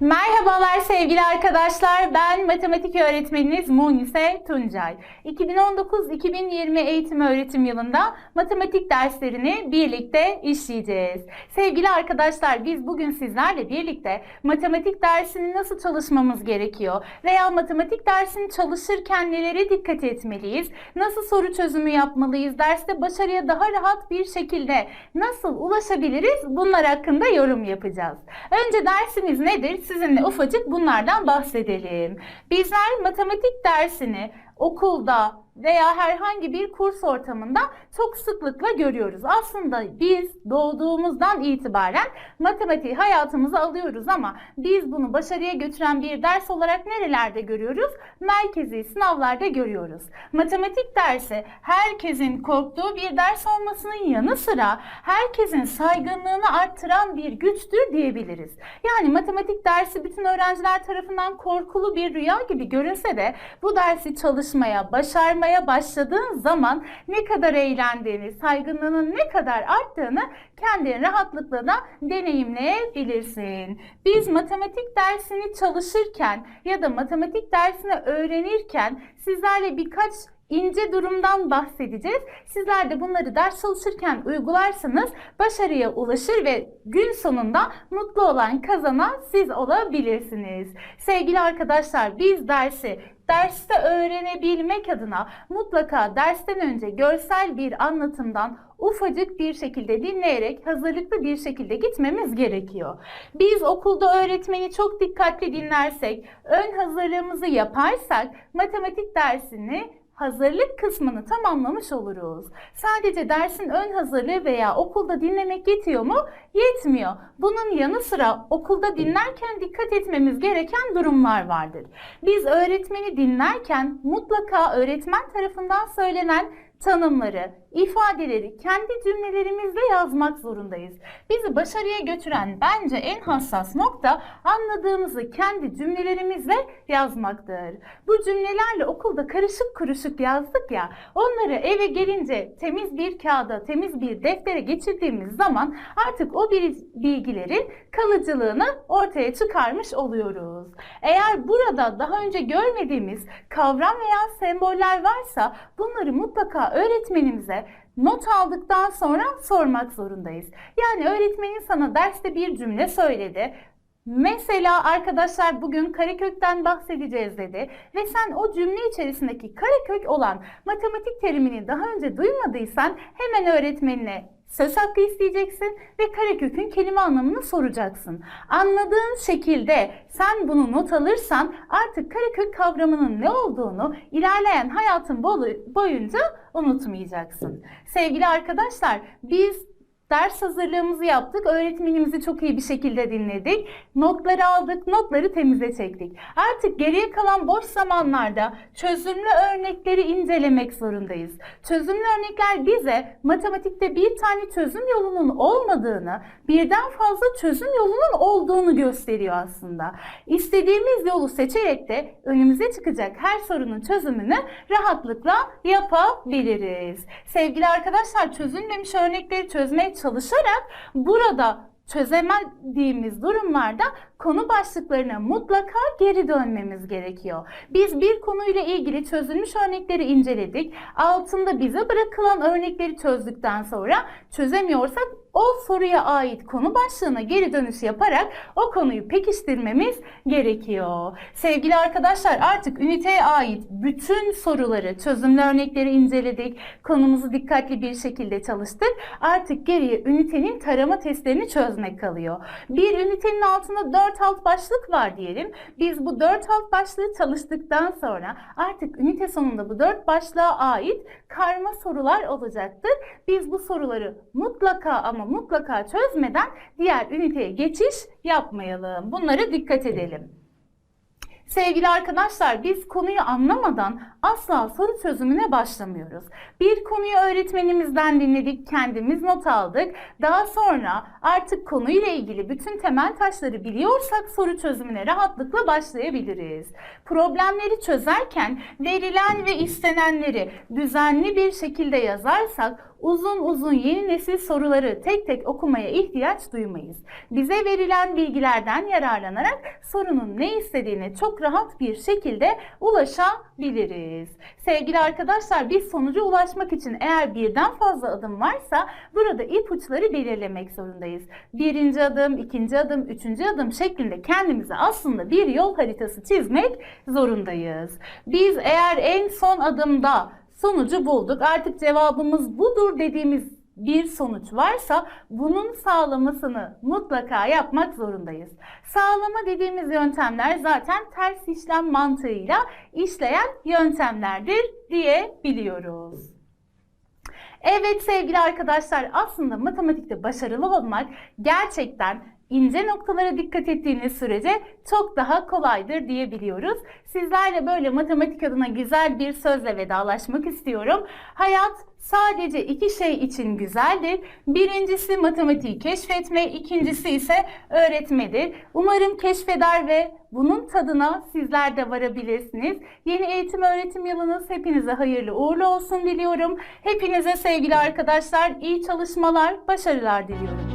Merhabalar sevgili arkadaşlar. Ben matematik öğretmeniniz Munise Tuncay. 2019-2020 eğitim öğretim yılında matematik derslerini birlikte işleyeceğiz. Sevgili arkadaşlar biz bugün sizlerle birlikte matematik dersini nasıl çalışmamız gerekiyor veya matematik dersini çalışırken nelere dikkat etmeliyiz, nasıl soru çözümü yapmalıyız, derste başarıya daha rahat bir şekilde nasıl ulaşabiliriz bunlar hakkında yorum yapacağız. Önce dersimiz nedir? Sizinle ufacık bunlardan bahsedelim. Bizler matematik dersini okulda veya herhangi bir kurs ortamında çok sıklıkla görüyoruz. Aslında biz doğduğumuzdan itibaren matematiği hayatımıza alıyoruz ama biz bunu başarıya götüren bir ders olarak nerelerde görüyoruz? Merkezi sınavlarda görüyoruz. Matematik dersi herkesin korktuğu bir ders olmasının yanı sıra herkesin saygınlığını arttıran bir güçtür diyebiliriz. Yani matematik dersi bütün öğrenciler tarafından korkulu bir rüya gibi görünse de bu dersi çalışmaya, başarmaya başladığın zaman ne kadar eğlendiğini, saygınlığının ne kadar arttığını kendin rahatlıkla da deneyimleyebilirsin. Biz matematik dersini çalışırken ya da matematik dersini öğrenirken sizlerle birkaç ince durumdan bahsedeceğiz. Sizler de bunları ders çalışırken uygularsanız başarıya ulaşır ve gün sonunda mutlu olan kazanan siz olabilirsiniz. Sevgili arkadaşlar biz dersi derste öğrenebilmek adına mutlaka dersten önce görsel bir anlatımdan ufacık bir şekilde dinleyerek hazırlıklı bir şekilde gitmemiz gerekiyor. Biz okulda öğretmeni çok dikkatli dinlersek, ön hazırlığımızı yaparsak matematik dersini hazırlık kısmını tamamlamış oluruz. Sadece dersin ön hazırlığı veya okulda dinlemek yetiyor mu? Yetmiyor. Bunun yanı sıra okulda dinlerken dikkat etmemiz gereken durumlar vardır. Biz öğretmeni dinlerken mutlaka öğretmen tarafından söylenen tanımları, ifadeleri kendi cümlelerimizle yazmak zorundayız. Bizi başarıya götüren bence en hassas nokta anladığımızı kendi cümlelerimizle yazmaktır. Bu cümlelerle okulda karışık kuruşuk yazdık ya, onları eve gelince temiz bir kağıda, temiz bir deftere geçirdiğimiz zaman artık o bilgilerin kalıcılığını ortaya çıkarmış oluyoruz. Eğer burada daha önce görmediğimiz kavram veya semboller varsa bunları mutlaka öğretmenimize not aldıktan sonra sormak zorundayız. Yani öğretmenin sana derste bir cümle söyledi. Mesela arkadaşlar bugün karekökten bahsedeceğiz dedi ve sen o cümle içerisindeki karekök olan matematik terimini daha önce duymadıysan hemen öğretmenine söz hakkı isteyeceksin ve karekökün kelime anlamını soracaksın. Anladığın şekilde sen bunu not alırsan artık karekök kavramının ne olduğunu ilerleyen hayatın boyunca unutmayacaksın. Sevgili arkadaşlar biz Ders hazırlığımızı yaptık. Öğretmenimizi çok iyi bir şekilde dinledik. Notları aldık, notları temize çektik. Artık geriye kalan boş zamanlarda çözümlü örnekleri incelemek zorundayız. Çözümlü örnekler bize matematikte bir tane çözüm yolunun olmadığını, birden fazla çözüm yolunun olduğunu gösteriyor aslında. İstediğimiz yolu seçerek de önümüze çıkacak her sorunun çözümünü rahatlıkla yapabiliriz. Sevgili arkadaşlar çözülmemiş örnekleri çözmeye çalışarak burada çözemediğimiz durumlarda konu başlıklarına mutlaka geri dönmemiz gerekiyor. Biz bir konuyla ilgili çözülmüş örnekleri inceledik. Altında bize bırakılan örnekleri çözdükten sonra çözemiyorsak o soruya ait konu başlığına geri dönüş yaparak o konuyu pekiştirmemiz gerekiyor. Sevgili arkadaşlar artık üniteye ait bütün soruları, çözümlü örnekleri inceledik. Konumuzu dikkatli bir şekilde çalıştık. Artık geriye ünitenin tarama testlerini çözmek kalıyor. Bir ünitenin altında 4 alt başlık var diyelim. Biz bu 4 alt başlığı çalıştıktan sonra artık ünite sonunda bu 4 başlığa ait karma sorular olacaktır. Biz bu soruları mutlaka ama mutlaka çözmeden diğer üniteye geçiş yapmayalım. Bunlara dikkat edelim. Sevgili arkadaşlar biz konuyu anlamadan asla soru çözümüne başlamıyoruz. Bir konuyu öğretmenimizden dinledik, kendimiz not aldık. Daha sonra artık konuyla ilgili bütün temel taşları biliyorsak soru çözümüne rahatlıkla başlayabiliriz. Problemleri çözerken verilen ve istenenleri düzenli bir şekilde yazarsak uzun uzun yeni nesil soruları tek tek okumaya ihtiyaç duymayız. Bize verilen bilgilerden yararlanarak sorunun ne istediğine çok rahat bir şekilde ulaşabiliriz. Sevgili arkadaşlar biz sonuca ulaşmak için eğer birden fazla adım varsa burada ipuçları belirlemek zorundayız. Birinci adım, ikinci adım, üçüncü adım şeklinde kendimize aslında bir yol haritası çizmek zorundayız. Biz eğer en son adımda sonucu bulduk artık cevabımız budur dediğimiz bir sonuç varsa bunun sağlamasını mutlaka yapmak zorundayız. Sağlama dediğimiz yöntemler zaten ters işlem mantığıyla işleyen yöntemlerdir diyebiliyoruz. Evet sevgili arkadaşlar aslında matematikte başarılı olmak gerçekten ince noktalara dikkat ettiğiniz sürece çok daha kolaydır diyebiliyoruz. Sizlerle böyle matematik adına güzel bir sözle vedalaşmak istiyorum. Hayat sadece iki şey için güzeldir. Birincisi matematiği keşfetme, ikincisi ise öğretmedir. Umarım keşfeder ve bunun tadına sizler de varabilirsiniz. Yeni eğitim öğretim yılınız hepinize hayırlı uğurlu olsun diliyorum. Hepinize sevgili arkadaşlar iyi çalışmalar, başarılar diliyorum.